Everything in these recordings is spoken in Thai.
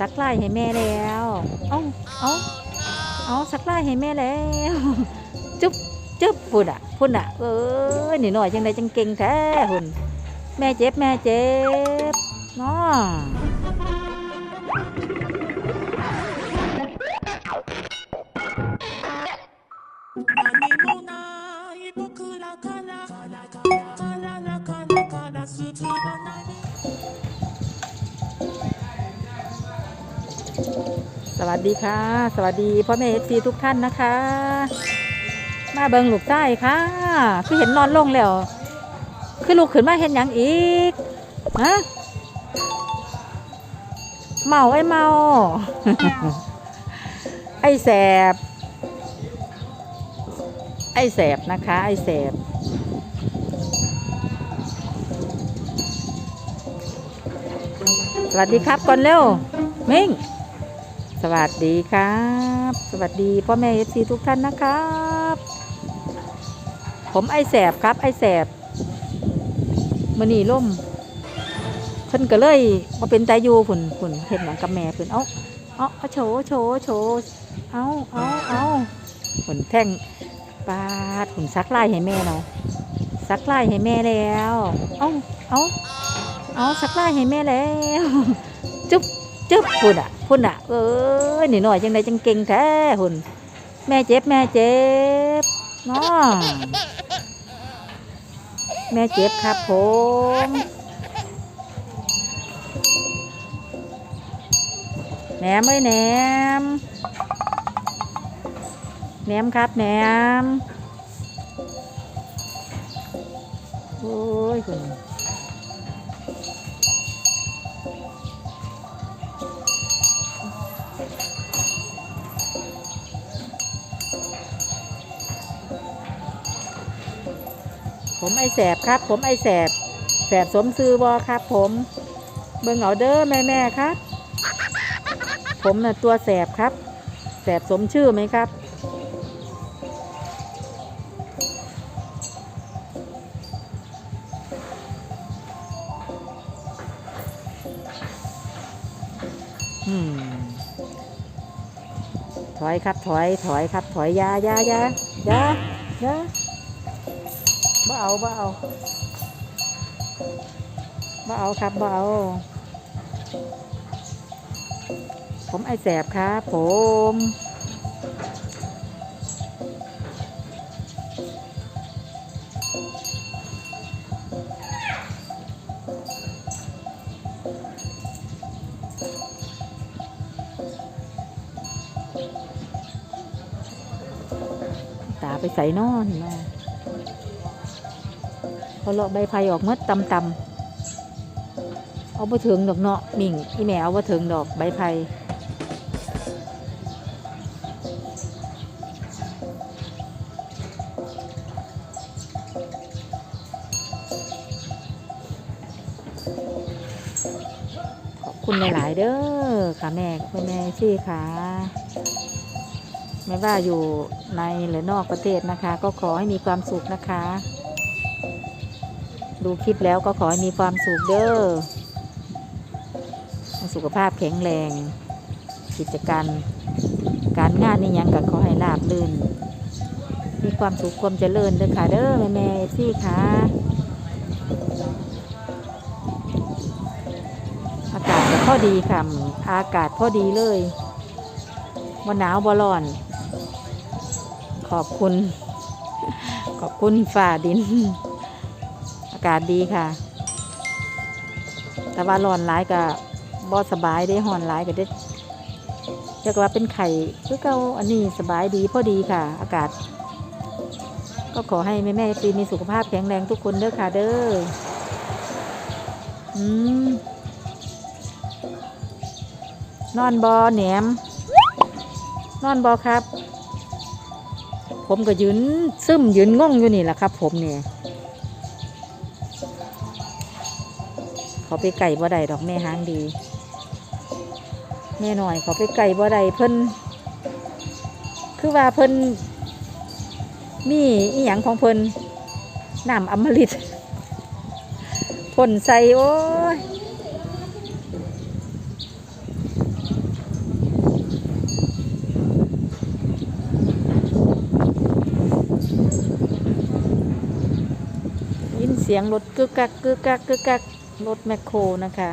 สักไล่ให้แม่แล้วเอ้าเอ้าเอาสักไล่ให้แม่แล้ว จุ๊บจุ๊บพุ่นอะพุ่นอะเออหนีหน่อยจังไดจังเก่งแท้หุ่นแม่เจ็บแม่เจ็บเนา วัสดีค่ะ สวัสดีพ่อแม่เอฟซีทุกท่านนะคะ มาเบิงลูกใต้ค่ะ คือเห็นนอนลงแล้ว คือลูกขึ้นมาเห็นอย่างอีกฮะเมาไอ้เมา ไอ้แสบ ไอ้แสบนะคะ ไอ้แสบสวัสดีครับก่อนเร็ว มิ่ง สวัสดีครับ สวัสดีพ่อแม่เอฟซีทุกท่านนะครับ ผมไอแสบครับไอแสบมันนี่ล่มเพิ่นก็เลยมาเป็นตายูผุนผุนเห็นหนังกับแม่ผุนเอ้าเอาเอาโฉโฉโฉเอ้าเอ้าเอ้าผุนแท่งปาดผุนซักไล่ให้แม่เนาะซักไล่ให้แม่แล้ว เอ้าเอ้าเอ้าซักไล่ให้แม่แล้ว จุ๊บ จึ๊บพุ่นอะพุ่นอะ เอ้ยนี่หน่อยจังไดจังเก่งแท้หุ่นแม่เจ็บแม่เจ็บเนาะแม่เจ็บครับผมแหนมเอ้ยแหนมแหนมครับแหนมโอ้ยคุณ ผมไอแสบครับ ผมไอแสบ แสบสมซื้อบอครับ ผม เบิ่งเอาเด้อแม่แม่ครับ ผมน่ะตัวแสบครับ แสบสมชื่อไหมครับ อืม ถอยครับ ถอย ถอยครับ ถอยยายายายายา บ่เอาบ่เอาบ่เอาครับบ่เอาผมไอแสบครับผมตาไปใส่นอนมา พอเลาะใบไผ่ออกเมื่อตำตำเอาไปถึงดอกเนาะมิ่งอีแม่เอาไปถึงดอกใบไผ่ขอบคุณหลาย ๆ เด้อค่ะแม่คุณแม่ชี่ค่ะ ไม่ว่าอยู่ในหรือนอกประเทศนะคะ ก็ขอให้มีความสุขนะคะ ดูคลิปแล้วก็ขอให้มีความสุขเด้อสุขภาพแข็งแรง กิจการ การงานนี่ยังก็ขอให้ราบรื่น มีความสุขความเจริญเด้อค่ะเด้อแม่แม่ซี่ค่ะอากาศก็พอดีค่ะ อากาศพอดีเลยบ่หนาวบ่ร้อน ขอบคุณ ขอบคุณฝ่าดินากาศดีค่ะ แต่ว่าร้อนร้ายก็บ่สบายได้ห่อนร้ายก็ได้เรียกว่าเป็นไข่คือเก่าอันนี้สบายดีพอดีค่ะ อากาศ ก็ขอให้แม่แม่ปีมีสุขภาพแข็งแรงทุกคนเด้อค่ะเด้ออืมนอนบอแหนม นอนบอครับ ผมก็ยืนซึมยืนง่งอยู่นี่แหละครับ ผมเนี่ย ขาไปไก่บ่ได้ดอกแม่ห้างดีแม่หน่อยเขาไปไก่บ่ได้เพิ่นคือว่าเพิ่นมีอีหยังของเพิ่นน้ำอมฤตผลใสโอ้ยยินเสียงรถกึกกักกึกกักกึกกัก รถแมคโครนะคะ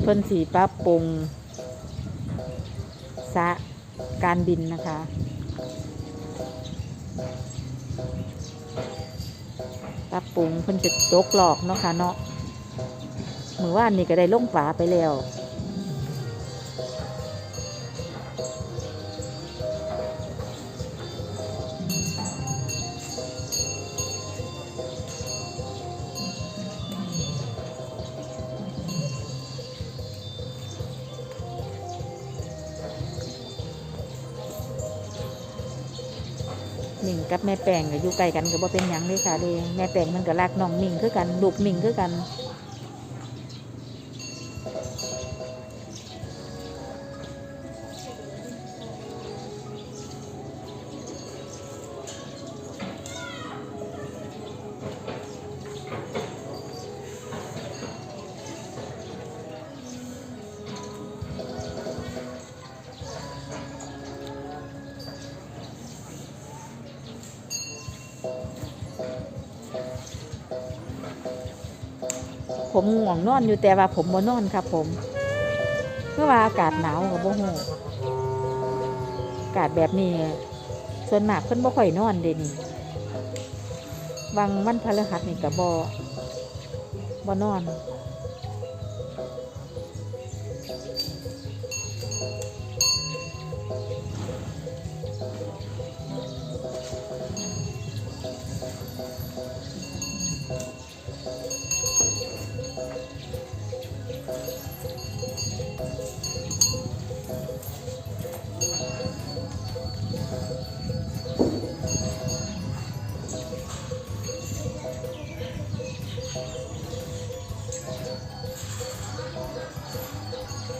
เพิ่นสีปรับปรุงสะการบินนะคะปรับปรุงเพิ่นจะจกหลอกเนาะค่ะเนาะมือว่านนี่ก็ได้ลงฝาไปแล้ว กับแม่แป้งก็อยู่ใกล้กันก็บ่เป็นหยังเลยค่ะเลยแม่แป้งมันก็รักน้องมิ่งคือกันลูกมิ่งคือกัน ผมง่วงนอนอยู่แต่ว่าผมบ่นอนครับผมเมื่อว่าอากาศหนาวกับบ่หูอากาศแบบนี้ ส่วนมากเพิ่นบ่ค่อยนอนเดนี่บางวันพฤหัสนี่ก็บ่บ่นอน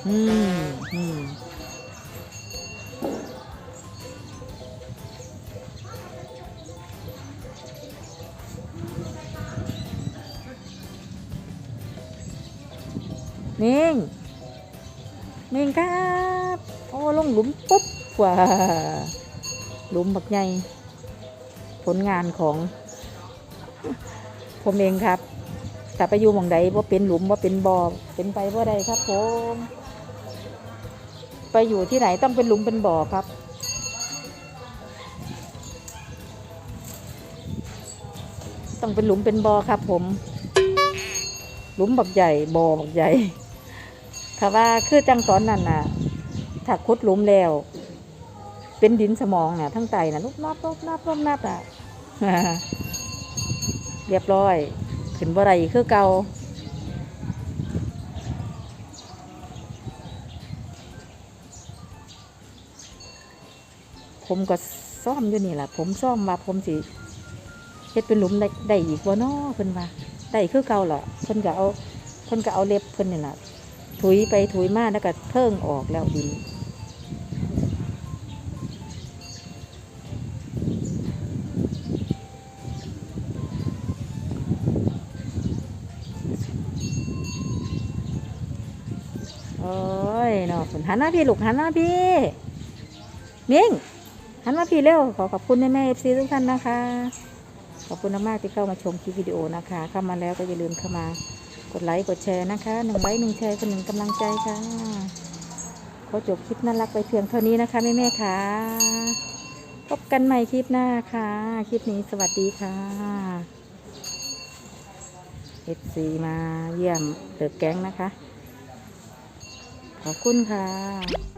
อืมอืมนิ่งนิ่งครับ โอ้ลงหลุมปุ๊บกว่าหลุมบักใหญ่ผลงานของผมเองครับถ้าไปอยู่หม่องใดว่าเป็นหลุมว่าเป็นบ่อเป็นไปว่าใดครับผม ไปอยู่ที่ไหนต้องเป็นหลุมเป็นบ่อครับ ต้องเป็นหลุมเป็นบ่อครับ ผม หลุมบักใหญ่บ่อบักใหญ่ถ้าว่าคือจังตอนนั้นน่ะถ้าขุดหลุมแล้ว เป็นดินสมองน่ะ ทั้งไตน่ะลุกนับลุกนับลุกนับอะเรียบร้อย ขึ้นบ่ไรคือเก่า ผมก็ซ่อมอยู่นี่แหละผมซ่อมมาผมสิเฮ็ดเป็นหลุมได้ได้อีกบ่น้อเพิ่นว่าได้คือเก่าเหรอเพิ่นก็เอาเพิ่นก็เอาเล็บเพิ่นนี่แหละถุยไปถุยมาแล้วก็เพิ่งออกแล้วดินโอ้ยเนาะหันหน้าพี่ลูกหันหน้าพี่ มิ่ง หันมาพี่เร็วขอขอบคุณแม่แม่เอฟซีทุกท่านนะคะ ขอบคุณมากๆที่เข้ามาชมคลิปวิดีโอนะคะ เข้ามาแล้วก็อย่าลืมเข้ามากดไลค์กดแชร์นะคะหนึ่งไลค์หนึ่งแชร์เป็นหนึ่งกำลังใจค่ะขอจบคลิปน่ารักไปเพียงเท่านี้นะคะแม่แม่ๆค่ะพบกันใหม่คลิปหน้าค่ะคลิปนี้สวัสดีค่ะเอฟซีมาเยี่ยมเดอะแก๊งนะคะ ขอบคุณค่ะ